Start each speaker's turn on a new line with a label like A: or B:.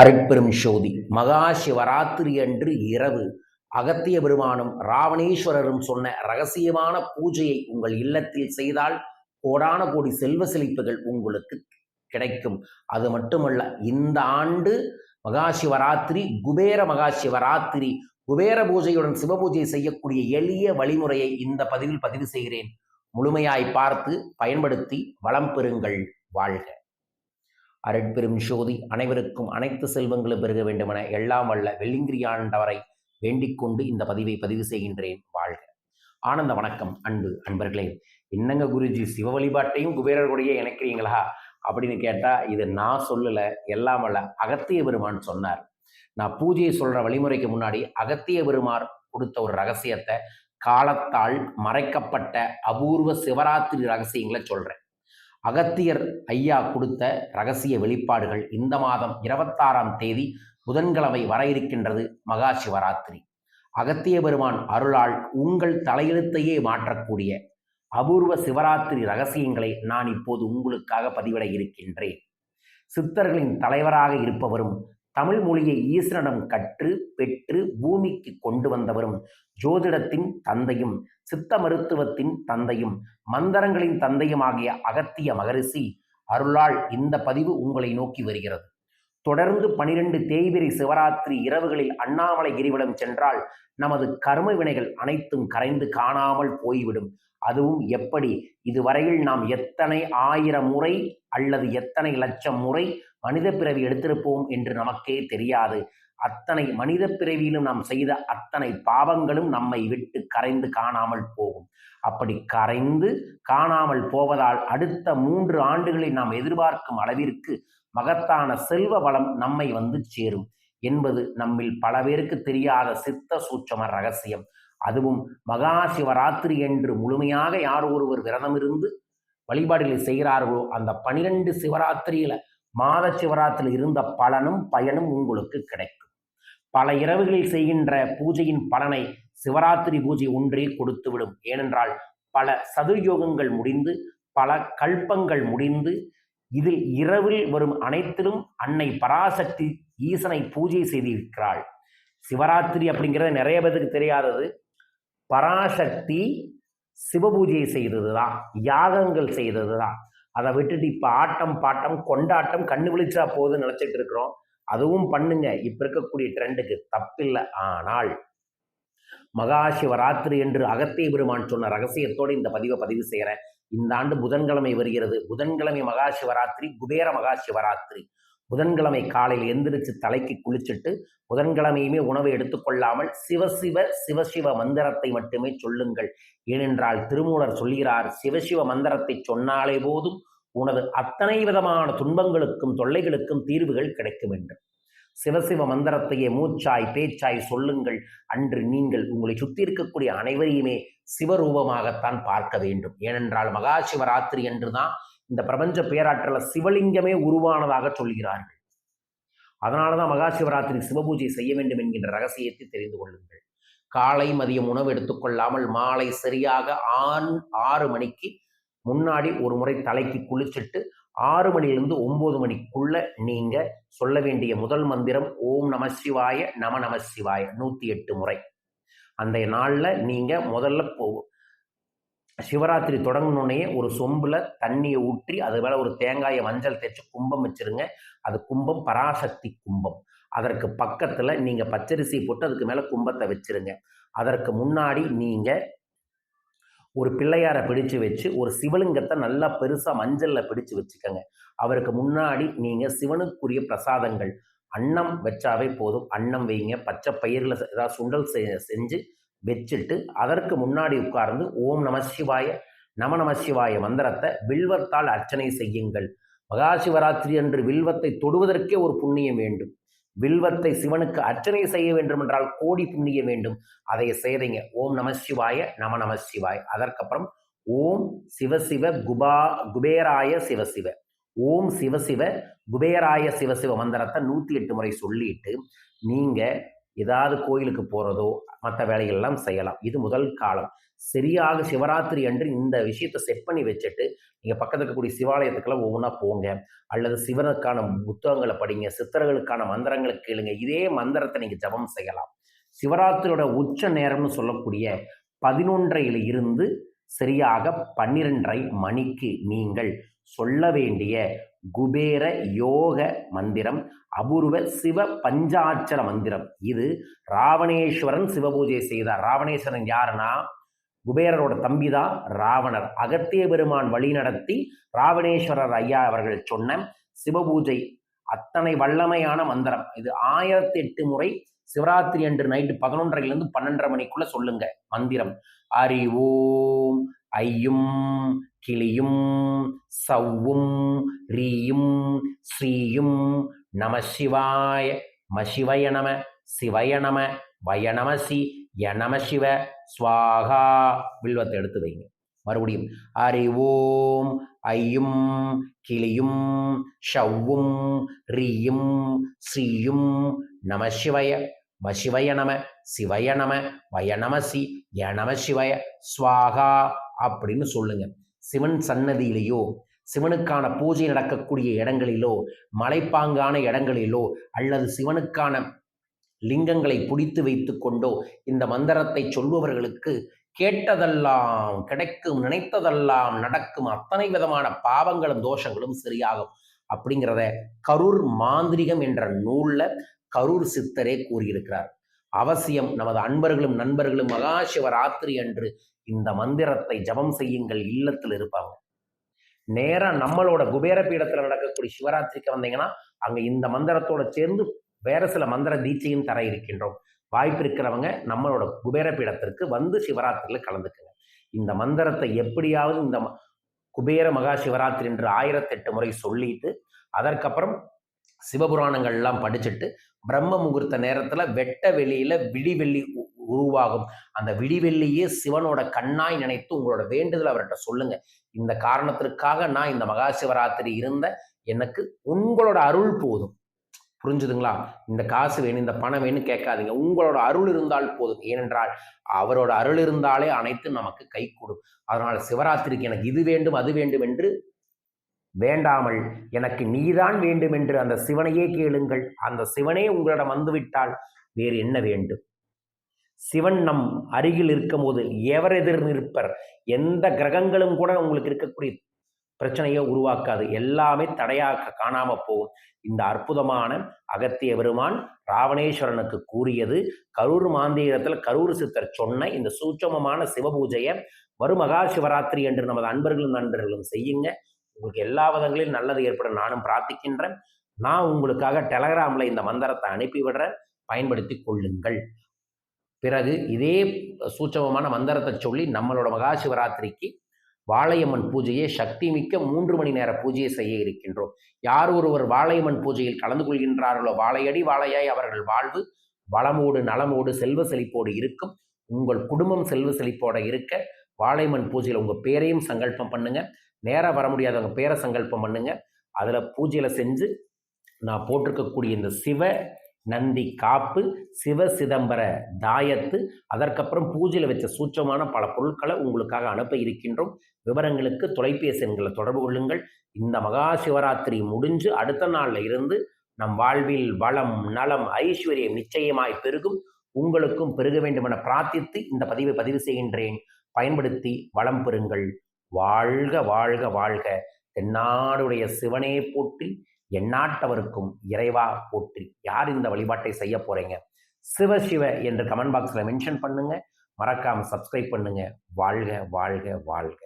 A: அருட்பெரும் சோதி மகா சிவராத்திரி அன்று இரவு அகத்திய பெருமானும் ராவணேஸ்வரரும் சொன்ன ரகசியமான பூஜையை உங்கள் இல்லத்தில் செய்தால் கோடான கோடி செல்வ செழிப்புகள் உங்களுக்கு கிடைக்கும். அது மட்டுமல்ல இந்த ஆண்டு மகா சிவராத்திரி குபேர மகா சிவராத்திரி குபேர பூஜையுடன் சிவபூஜை செய்யக்கூடிய எளிய வழிமுறையை இந்த பதிவில் பதிவு செய்கிறேன். முழுமையாய் பார்த்து பயன்படுத்தி வளம் பெறுங்கள். வாழ்க. அருட்பெரும் ஜோதி அனைவருக்கும் அனைத்து செல்வங்களும் பெருக வேண்டுமென எல்லாம் வல்ல வெள்ளிங்கிரியாண்டவரை வேண்டிக் கொண்டு இந்த பதிவை பதிவு செய்கின்றேன். வாழ்க. ஆனந்த வணக்கம் அன்பு அன்பர்களே. என்னங்க குருஜி சிவ வழிபாட்டையும் குபேரர்களுடைய இணைக்கிறீங்களா? அப்படின்னு கேட்டா இது நான் சொல்லல எல்லாம் வல்ல அகத்திய பெருமான் சொன்னார். நான் பூஜையை சொல்ற வழிமுறைக்கு முன்னாடி அகத்திய பெருமார் கொடுத்த ஒரு ரகசியத்தை காலத்தால் மறைக்கப்பட்ட அபூர்வ சிவராத்திரி ரகசியங்களை சொல்றேன். அகத்தியர் ஐயா கொடுத்த ரகசிய வெளிப்பாடுகள் இந்த மாதம் இருபத்தாறாம் தேதி புதன்கிழமை வர இருக்கின்றது மகா சிவராத்திரி அகத்திய பெருமான் அருளால் உங்கள் தலையெழுத்தையே மாற்றக்கூடிய அபூர்வ சிவராத்திரி ரகசியங்களை நான் இப்போது உங்களுக்காக பதிவிட இருக்கின்றேன். சித்தர்களின் தலைவராக இருப்பவரும் தமிழ் மொழியை ஈஸ்வரனிடம் கற்று பெற்று பூமிக்கு கொண்டு வந்தவரும் ஜோதிடத்தின் தந்தையும் சித்த மருத்துவத்தின் தந்தையும் மந்திரங்களின் தந்தையுமாகிய அகத்திய மகரிஷி அருளால் இந்த பதிவு உங்களை நோக்கி வருகிறது. தொடர்ந்து பனிரெண்டு தேய்பிரி சிவராத்திரி இரவுகளில் அண்ணாமலை கிரிவலம் சென்றால் நமது கர்ம வினைகள் அனைத்தும் கரைந்து காணாமல் போய்விடும். அதுவும் எப்படி? இதுவரையில் நாம் எத்தனை ஆயிரம் முறை அல்லது எத்தனை லட்சம் முறை மனித பிறவி எடுத்திருப்போம் என்று நமக்கே தெரியாது. அத்தனை மனித பிறவியிலும் நாம் செய்த அத்தனை பாவங்களும் நம்மை விட்டு கரைந்து காணாமல் போகும். அப்படி கரைந்து காணாமல் போவதால் அடுத்த மூன்று ஆண்டுகளில் நாம் எதிர்பார்க்கும் அளவிற்கு மகத்தான செல்வ வளம் நம்மை வந்து சேரும் என்பது நம்மில் பல பேருக்கு தெரியாத சித்த சூட்சம ரகசியம். அதுவும் மகா சிவராத்திரி என்று முழுமையாக யார் ஒருவர் விரதமிருந்து வழிபாடுகளை செய்கிறார்களோ அந்த பனிரெண்டு சிவராத்திரியில மாத சிவராத்திரி இருந்த பலனும் பயனும் உங்களுக்கு கிடைக்கும். பல இரவுகளில் செய்கின்ற பூஜையின் பலனை சிவராத்திரி பூஜை ஒன்றே கொடுத்துவிடும். ஏனென்றால் பல சதுர்யோகங்கள் முடிந்து பல கல்பங்கள் முடிந்து இதில் இரவில் வரும் அனைத்திலும் அன்னை பராசக்தி ஈசனை பூஜை செய்திருக்கிறாள். சிவராத்திரி அப்படிங்கிறது நிறைய பேருக்கு தெரியாதது. பராசக்தி சிவபூஜையை செய்தது தான் யாகங்கள் செய்தது தான் அதை விட்டுட்டு இப்போ ஆட்டம் பாட்டம் கொண்டாட்டம் கண்ணு விழிச்சா போதுன்னு நினச்சிட்டு இருக்கிறோம். அதுவும் பண்ணுங்க. இப்போ இருக்கக்கூடிய ட்ரெண்டுக்கு தப்பில்லை. ஆனால் மகா சிவராத்திரி என்று அகத்திய பெருமான் சொன்ன ரகசியத்தோடு இந்த பதிவை பதிவு செய்கிறேன் இந்த ஆண்டு புதன்கிழமை வருகிறது. புதன்கிழமை மகா சிவராத்திரி குபேர மகா சிவராத்திரி புதன்கிழமை காலையில் எந்திரிச்சு தலைக்கு குளிச்சுட்டு புதன்கிழமையுமே உணவை எடுத்துக்கொள்ளாமல் சிவசிவ சிவசிவ மந்திரத்தை மட்டுமே சொல்லுங்கள். ஏனென்றால் திருமூலர் சொல்கிறார் சிவசிவ மந்திரத்தை சொன்னாலே போதும் உனது அத்தனை விதமான துன்பங்களுக்கும் தொல்லைகளுக்கும் தீர்வுகள் கிடைக்க வேண்டும் சிவசிவ மந்திரத்தையே மூச்சாய் பேச்சாய் சொல்லுங்கள். அன்று நீங்கள் உங்களை சுற்றி இருக்கக்கூடிய அனைவரையுமே சிவரூபமாகத்தான் பார்க்க வேண்டும். ஏனென்றால் மகா சிவராத்திரி என்றுதான் இந்த பிரபஞ்ச பேராற்றல சிவலிங்கமே உருவானதாக சொல்கிறார்கள். அதனால தான் மகா சிவராத்திரி சிவபூஜை செய்ய வேண்டும் என்கின்ற ரகசியத்தை தெரிந்து கொள்ளுங்கள். காலை மதியம் உணவு எடுத்துக்கொள்ளாமல் மாலை சரியாக ஆண் ஆறு மணிக்கு முன்னாடி ஒரு முறை தலைக்கு குளிச்சுட்டு ஆறு மணிலிருந்து ஒன்பது மணிக்குள்ள நீங்க சொல்ல வேண்டிய முதல் மந்திரம் ஓம் நம சிவாய நம நம சிவாய நூத்தி எட்டு முறை. அந்த நாளில் நீங்க முதல்ல சிவராத்திரி தொடங்கினோடனே ஒரு சொம்பில் தண்ணியை ஊற்றி அது மேலே ஒரு தேங்காயை மஞ்சள் தேய்ச்சி கும்பம் வச்சிருங்க. அது கும்பம் பராசக்தி கும்பம். அதற்கு பக்கத்தில் நீங்கள் பச்சரிசி போட்டு அதுக்கு மேலே கும்பத்தை வச்சிருங்க. அதற்கு முன்னாடி நீங்கள் ஒரு பிள்ளையாரை பிடிச்சு வச்சு ஒரு சிவலிங்கத்தை நல்லா பெருசாக மஞ்சளில் பிடிச்சு வச்சுக்கோங்க. அவருக்கு முன்னாடி நீங்கள் சிவனுக்குரிய பிரசாதங்கள். அன்னம் வச்சாவே போதும். அன்னம் வைங்க. பச்சை பயிரில் ஏதாவது சுண்டல் செஞ்சு வச்சுட்டு அதற்கு முன்னாடி உட்கார்ந்து ஓம் நம சிவாய நம நம சிவாய மந்திரத்தை வில்வத்தால் அர்ச்சனை செய்யுங்கள். மகா சிவராத்திரி அன்று வில்வத்தை தொடுவதற்கே ஒரு புண்ணியம் வேண்டும். வில்வத்தை சிவனுக்கு அர்ச்சனை செய்ய வேண்டும் என்றால் கோடி புண்ணியம் வேண்டும். அதை செய்தீங்க. ஓம் நம சிவாய நம நம சிவாய். அதற்கப்புறம் ஓம் சிவசிவ குபா குபேராய சிவசிவ ஓம் சிவசிவ குபேராய சிவசிவ மந்திரத்தை நூற்றி எட்டு முறை சொல்லிட்டு நீங்கள் ஏதாவது கோயிலுக்கு போகிறதோ மற்ற வேலைகள்லாம் செய்யலாம். இது முதல் காலம். சரியாக சிவராத்திரி அன்று இந்த விஷயத்தை செட் பண்ணி வச்சுட்டு நீங்கள் பக்கத்தில் இருக்கக்கூடிய சிவாலயத்துக்கெல்லாம் ஒவ்வொன்றா போங்க. அல்லது சிவனுக்கான புத்தகங்களை படிங்க சித்தர்களுக்கான மந்திரங்களை கேளுங்க. இதே மந்திரத்தை நீங்கள் ஜபம் செய்யலாம். சிவராத்திரியோட உச்ச நேரம்னு சொல்லக்கூடிய பதினொன்றையில் இருந்து சரியாக பன்னிரெண்டரை மணிக்கு நீங்கள் சொல்ல வேண்டிய குபேர யோக மந்திரம் அபூர்வ சிவ பஞ்சாட்சர மந்திரம். இது ராவணேஸ்வரன் சிவபூஜை செய்தார். ராவணேஸ்வரன் யாருன்னா? குபேரரோட தம்பி தான் ராவணர். அகத்திய பெருமான் வழி நடத்தி ராவணேஸ்வரர் ஐயா அவர்கள் சொன்ன சிவபூஜை அத்தனை வல்லமையான மந்திரம். இது ஆயிரத்தி எட்டு முறை சிவராத்திரி அன்று நைட்டு பதினொன்றரைலேருந்து பன்னெண்டரை மணிக்குள்ள சொல்லுங்க. மந்திரம். அரி ஓம் ஐயும் கிளியும் சவ்வும் ரீயும் ஸ்ரீயும் நம சிவாய மசிவய நம சிவய நம வய நமசி யநம சிவ ஸ்வாகா வில்வத்தை எடுத்து வைங்க. மறுபடியும் அரி ஓம் ஐயும் கிளியும் ஷவ்வும் ரீயும் ஸ்ரீயும் நம சிவய வசிவய நம சிவய நம வய நமசி ய நம சிவய ஸ்வாகா அப்படின்னு சொல்லுங்க. சிவன் சன்னதியிலேயோ சிவனுக்கான பூஜை நடக்கக்கூடிய இடங்களிலோ மலைப்பாங்கான இடங்களிலோ அல்லது சிவனுக்கான லிங்கங்களை பிடித்து வைத்து கொண்டோ இந்த மந்திரத்தை சொல்பவர்களுக்கு கேட்டதெல்லாம் கிடைக்கும் நினைத்ததெல்லாம் நடக்கும் அத்தனை விதமான பாவங்களும் தோஷங்களும் சரியாகும் அப்படிங்கிறத கரூர் மாந்திரிகம் என்ற நூல்ல கரூர் சித்தரே கூறியிருக்கிறார். அவசியம் நமது அன்பர்களும் நண்பர்களும் மகா சிவராத்திரி அன்று இந்த மந்திரத்தை ஜபம் செய்யுங்கள் இல்லத்தில் இருப்பாங்க. நேராக நம்மளோட குபேர பீடத்தில் நடக்கக்கூடிய சிவராத்திரிக்கு வந்தீங்கன்னா அங்க இந்த மந்திரத்தோட சேர்ந்து வேற சில மந்திர தீட்சையும் தர இருக்கின்றோம். வாய்ப்பு இருக்கிறவங்க நம்மளோட குபேர பீடத்திற்கு வந்து சிவராத்திரியில் கலந்துக்குங்க. இந்த மந்திரத்தை எப்படியாவது இந்த குபேர மகா சிவராத்திரி என்று ஆயிரத்தெட்டு முறை சொல்லிட்டு அதற்கப்புறம் சிவபுராணங்கள்லாம் படிச்சுட்டு பிரம்ம முகூர்த்த நேரத்தில் வெட்ட வெளியில விடிவெள்ளி உருவாகும். அந்த விடிவெள்ளியே சிவனோட கண்ணாய் நினைத்து உங்களோட வேண்டுதல் அவர்கிட்ட சொல்லுங்க. இந்த காரணத்திற்காக நான் இந்த மகா சிவராத்திரி இருந்த எனக்கு உங்களோட அருள் போதும். புரிஞ்சுதுங்களா? இந்த காசு வேணும் இந்த பணம் வேணும் கேட்காதீங்க. உங்களோட அருள் இருந்தால் போதும். ஏனென்றால் அவரோட அருள் இருந்தாலே அனைத்தும் நமக்கு கை கொடும். அதனால் சிவராத்திரிக்கு எனக்கு இது வேண்டும் அது வேண்டும் என்று வேண்டாமல் எனக்கு நீதான் வேண்டும் என்று அந்த சிவனையே கேளுங்கள். அந்த சிவனே உங்களிடம் வந்துவிட்டால் வேறு என்ன வேண்டும்? சிவன் நம் அருகில் இருக்கும் போது எவர் எதிர் நிற்பர்? எந்த கிரகங்களும் கூட உங்களுக்கு இருக்கக்கூடிய பிரச்சனையை உருவாக்காது. எல்லாமே தடையாக காணாம போகும். இந்த அற்புதமான அகத்திய பெருமான் ராவணேஸ்வரனுக்கு கூறியது கரூர் மாந்தீரத்தில் கரூர் சித்தர் சொன்ன இந்த சூட்சமமான சிவபூஜையை வரும் மகா சிவராத்திரி என்று நமது அன்பர்களும் நண்பர்களும் செய்யுங்க. உங்களுக்கு எல்லா விதங்களிலும் நல்லது ஏற்பட நானும் பிரார்த்திக்கின்றேன். நான் உங்களுக்காக டெலகிராமில் இந்த மந்திரத்தை அனுப்பி விடுறேன் பயன்படுத்தி கொள்ளுங்கள். பிறகு இதே சூட்சமமான மந்திரத்தை சொல்லி நம்மளோட மகா சிவராத்திரிக்கு வாழையம்மன் பூஜையை சக்தி மிக்க மூன்று மணி நேர பூஜையை செய்ய இருக்கின்றோம். யார் ஒருவர் வாழையம்மன் பூஜையில் கலந்து கொள்கின்றார்களோ வாழையடி வாழையாய் அவர்கள் வாழ்வு வளமோடு நலமோடு செல்வ செழிப்போடு இருக்கும். உங்கள் குடும்பம் செல்வ செழிப்போடு இருக்க வாழைமண் பூஜையில் உங்கள் பேரையும் சங்கல்பம் பண்ணுங்கள் நேராக வர முடியாதவங்க பேரை சங்கல்பம் பண்ணுங்க. அதில் பூஜையில் செஞ்சு நான் போட்டிருக்கக்கூடிய இந்த சிவ நந்தி காப்பு சிவ சிதம்பர தாயத்து அதற்கப்புறம் பூஜையில் வச்ச சூட்சமான பல பொருட்களை உங்களுக்காக அனுப்ப இருக்கின்றோம். விவரங்களுக்கு தொலைபேசி எண்களை தொடர்பு கொள்ளுங்கள். இந்த மகா சிவராத்திரி முடிஞ்சு அடுத்த நாளில் இருந்து நம் வாழ்வில் வளம் நலம் ஐஸ்வர்யம் நிச்சயமாய் பெருகும். உங்களுக்கும் பெருக வேண்டும் என பிரார்த்தித்து இந்த பதிவை பதிவு செய்கின்றேன். பயன்படுத்தி வளம் பெறுங்கள். வாழ்க வாழ்க வாழ்க. தென்னாடுடைய சிவனே போற்றி எந்நாட்டவருக்கும் இறைவா போற்றி. யார் இந்த வழிபாட்டை செய்ய போறீங்க? சிவ சிவ என்று கமெண்ட் பாக்ஸில் மென்ஷன் பண்ணுங்க. மறக்காம சப்ஸ்கிரைப் பண்ணுங்க. வாழ்க வாழ்க வாழ்க.